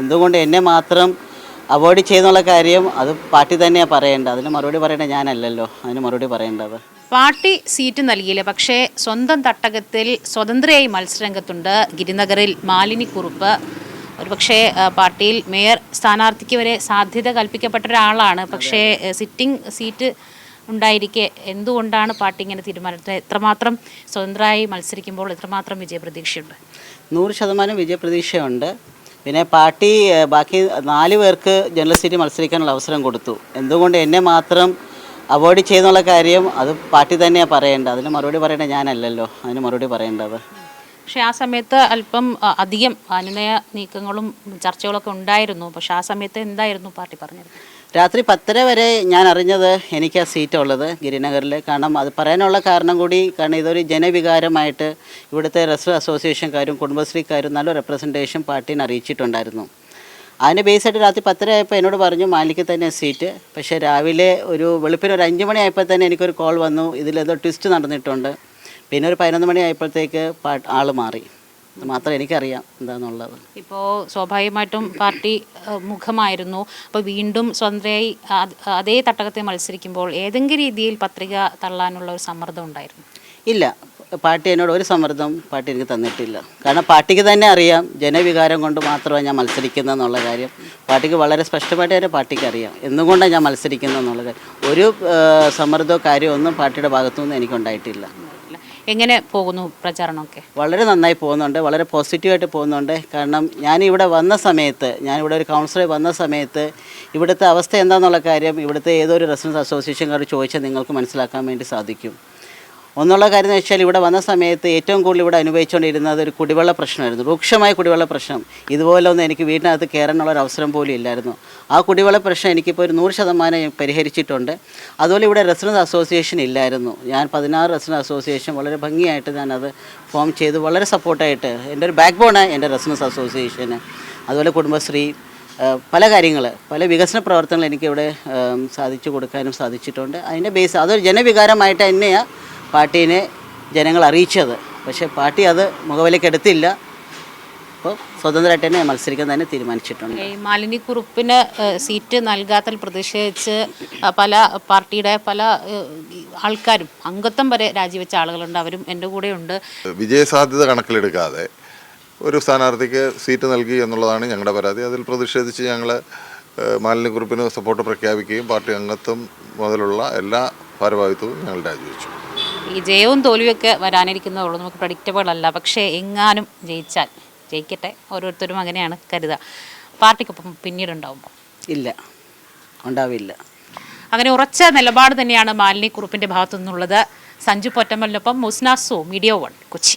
എന്തുകൊണ്ട് എന്നെ മാത്രം അവോയ്ഡ് ചെയ്യുന്നുള്ള കാര്യം അത് പാർട്ടി തന്നെയാണ് പറയേണ്ടത്. അതിന് മറുപടി പറയേണ്ട ഞാനല്ലല്ലോ. അതിന് മറുപടി പറയേണ്ടത്. പാർട്ടി സീറ്റ് നൽകിയില്ല. പക്ഷേ സ്വന്തം തട്ടകത്തിൽ സ്വതന്ത്രയായി മത്സരരംഗത്തുണ്ട് ഗിരിനഗറിൽ മാലിനി കുറുപ്പ്. ഒരുപക്ഷേ പക്ഷേ പാർട്ടിയിൽ മേയർ സ്ഥാനാർത്ഥിക്ക് വരെ സാധ്യത കൽപ്പിക്കപ്പെട്ട ഒരാളാണ്. പക്ഷേ സിറ്റിംഗ് സീറ്റ് ഉണ്ടായിരിക്കെ എന്തുകൊണ്ടാണ് പാർട്ടി ഇങ്ങനെ തീരുമാനിച്ചത്? എത്രമാത്രം സ്വതന്ത്രമായി മത്സരിക്കുമ്പോൾ എത്രമാത്രം വിജയപ്രതീക്ഷയുണ്ട്? നൂറ് ശതമാനം വിജയപ്രതീക്ഷയുണ്ട്. പിന്നെ പാർട്ടി ബാക്കി നാല് പേർക്ക് ജനറൽ സീറ്റ് മത്സരിക്കാനുള്ള അവസരം കൊടുത്തു. എന്തുകൊണ്ട് എന്നെ മാത്രം അവോയ്ഡ് ചെയ്യുന്നുള്ള കാര്യം അത് പാർട്ടി തന്നെയാണ് പറയേണ്ടത്. അതിന് മറുപടി പറയേണ്ടത് ഞാനല്ലല്ലോ. അതിന് മറുപടി പറയേണ്ടത്. പക്ഷേ ആ സമയത്ത് അല്പം അധികം അനുനയ നീക്കങ്ങളും ചർച്ചകളൊക്കെ ഉണ്ടായിരുന്നു. പക്ഷെ ആ സമയത്ത് എന്തായിരുന്നു പാർട്ടി പറഞ്ഞത്? രാത്രി പത്തര വരെ ഞാൻ അറിഞ്ഞത് എനിക്ക് ആ സീറ്റ് ഉള്ളത് ഗിരിനഗറിൽ കാരണം അത് പറയാനുള്ള കാരണം കൂടി കാരണം ഇതൊരു ജനവികാരമായിട്ട് ഇവിടുത്തെ റെസ്റ്റ് അസോസിയേഷൻകാരും കുടുംബശ്രീക്കാരും നല്ല റെപ്രസെന്റേഷൻ പാർട്ടീനെ അറിയിച്ചിട്ടുണ്ടായിരുന്നു. അതിന് ബേസായിട്ട് രാത്രി പത്തര ആയപ്പോൾ എന്നോട് പറഞ്ഞു മാലിക്ക് തന്നെ സീറ്റ്. പക്ഷേ രാവിലെ ഒരു വെളുപ്പിന് ഒരു അഞ്ച് മണിയായപ്പോൾ തന്നെ എനിക്കൊരു കോൾ വന്നു. ഇതിലേതോ ട്വിസ്റ്റ് നടന്നിട്ടുണ്ട്. പിന്നെ ഒരു പതിനൊന്ന് മണി ആയപ്പോഴത്തേക്ക് പാട്ട് ആൾ മാറി. അത് മാത്രം എനിക്കറിയാം എന്താണെന്നുള്ളത് ഇപ്പോൾ സ്വാഭാവികമായിട്ടും പാർട്ടി മുഖമായിരുന്നു. അപ്പോൾ വീണ്ടും സ്വതന്ത്രയായി അതേ തട്ടകത്തെ മത്സരിക്കുമ്പോൾ ഏതെങ്കിലും രീതിയിൽ പത്രിക തള്ളാനുള്ള ഒരു സമ്മർദ്ദം ഉണ്ടായിരുന്നു? ഇല്ല. പാർട്ടി എന്നോട് ഒരു സമ്മർദ്ദം പാർട്ടി എനിക്ക് തന്നിട്ടില്ല. കാരണം പാർട്ടിക്ക് തന്നെ അറിയാം ജനവികാരം കൊണ്ട് മാത്രമാണ് ഞാൻ മത്സരിക്കുന്നത് എന്നുള്ള കാര്യം. പാർട്ടിക്ക് വളരെ സ്പഷ്ടമായിട്ട് തന്നെ പാർട്ടിക്ക് അറിയാം. എന്നുകൊണ്ടാണ് ഞാൻ മത്സരിക്കുന്നത് എന്നുള്ള കാര്യം. ഒരു സമ്മർദ്ദമോ കാര്യമോ ഒന്നും പാർട്ടിയുടെ ഭാഗത്തുനിന്ന് എനിക്കുണ്ടായിട്ടില്ല. എങ്ങനെ പോകുന്നു പ്രചാരണമൊക്കെ? വളരെ നന്നായി പോകുന്നുണ്ട് വളരെ പോസിറ്റീവായിട്ട് പോകുന്നുണ്ട്. കാരണം ഞാനിവിടെ വന്ന സമയത്ത് ഞാനിവിടെ ഒരു കൗൺസിലർ വന്ന സമയത്ത് ഇവിടുത്തെ അവസ്ഥ എന്താണെന്നുള്ള കാര്യം ഇവിടുത്തെ ഏതൊരു റെസിഡൻസ് അസോസിയേഷൻകാർ ചോദിച്ചാൽ നിങ്ങൾക്ക് മനസ്സിലാക്കാൻ വേണ്ടി സാധിക്കും. ഒന്നുള്ള കാര്യം എന്ന് വെച്ചാൽ ഇവിടെ വന്ന സമയത്ത് ഏറ്റവും കൂടുതൽ ഇവിടെ അനുഭവിച്ചുകൊണ്ടിരുന്നത് ഒരു കുടിവെള്ള പ്രശ്നമായിരുന്നു. രൂക്ഷമായ കുടിവെള്ള പ്രശ്നം. ഇതുപോലൊന്നും എനിക്ക് വീടിനകത്ത് കയറാനുള്ള ഒരു അവസരം പോലും ഇല്ലായിരുന്നു. ആ കുടിവെള്ള പ്രശ്നം എനിക്കിപ്പോൾ ഒരു നൂറ് ശതമാനം പരിഹരിച്ചിട്ടുണ്ട്. അതുപോലെ ഇവിടെ റെസിഡൻസ് അസോസിയേഷൻ ഇല്ലായിരുന്നു. ഞാൻ പതിനാറ് റെസിഡൻസ് അസോസിയേഷൻ വളരെ ഭംഗിയായിട്ട് ഞാനത് ഫോം ചെയ്ത് വളരെ സപ്പോർട്ടായിട്ട് എന്റെ ഒരു ബാക്ക് ബോണാണ് എന്റെ റെസിഡൻസ് അസോസിയേഷന്. അതുപോലെ കുടുംബശ്രീ പല കാര്യങ്ങൾ പല വികസന പ്രവർത്തനങ്ങൾ എനിക്കിവിടെ സാധിച്ചു കൊടുക്കാനും സാധിച്ചിട്ടുണ്ട്. അതിന്റെ ബേസ് അതൊരു ജനവികാരമായിട്ട് തന്നെയാണ് പാർട്ടീനെ ജനങ്ങൾ അറിയിച്ചത്. പക്ഷേ പാർട്ടി അത് മുഖവിലക്കെടുത്തില്ല അപ്പോൾ സ്വതന്ത്രമായിട്ട് തന്നെ മത്സരിക്കാൻ തന്നെ തീരുമാനിച്ചിട്ടുണ്ട്. ഈ മാലിനി കുറുപ്പിന് സീറ്റ് നൽകാത്തതിൽ പ്രതിഷേധിച്ച് പല പാർട്ടിയുടെ പല ആൾക്കാരും അംഗത്വം വരെ രാജിവെച്ച ആളുകളുണ്ട്. അവരും എന്റെ കൂടെ കൂടെയുണ്ട്. വിജയസാധ്യത കണക്കിലെടുക്കാതെ ഒരു സ്ഥാനാർത്ഥിക്ക് സീറ്റ് നൽകി എന്നുള്ളതാണ് ഞങ്ങളുടെ പരാതി. അതിൽ പ്രതിഷേധിച്ച് ഞങ്ങൾ മാലിന്യക്കുറിപ്പിന് സപ്പോർട്ട് പ്രഖ്യാപിക്കുകയും പാർട്ടി അംഗത്വം മുതലുള്ള എല്ലാ ഭാരവാഹിത്വവും ഞങ്ങൾ രാജിവെച്ചു. ഈ ജയവും തോൽവിയൊക്കെ വരാനിരിക്കുന്നതേ ഉള്ളൂ. നമുക്ക് പ്രഡിക്റ്റബിൾ അല്ല. പക്ഷേ എങ്ങാനും ജയിച്ചാൽ ജയിക്കട്ടെ. ഓരോരുത്തരും അങ്ങനെയാണ് കരുതുക. പാർട്ടിക്കൊപ്പം പിന്നീടുണ്ടാവും. ഇല്ല. ഉണ്ടാവില്ല. അങ്ങനെ ഉറച്ച നിലപാട് തന്നെയാണ് മാലിനി കുറുപ്പിന്റെ ഭാഗത്തു നിന്നുള്ളത് സഞ്ജു പൊറ്റമ്മലിനൊപ്പം മുസ്നാസു മീഡിയ വൺ കൊച്ചി.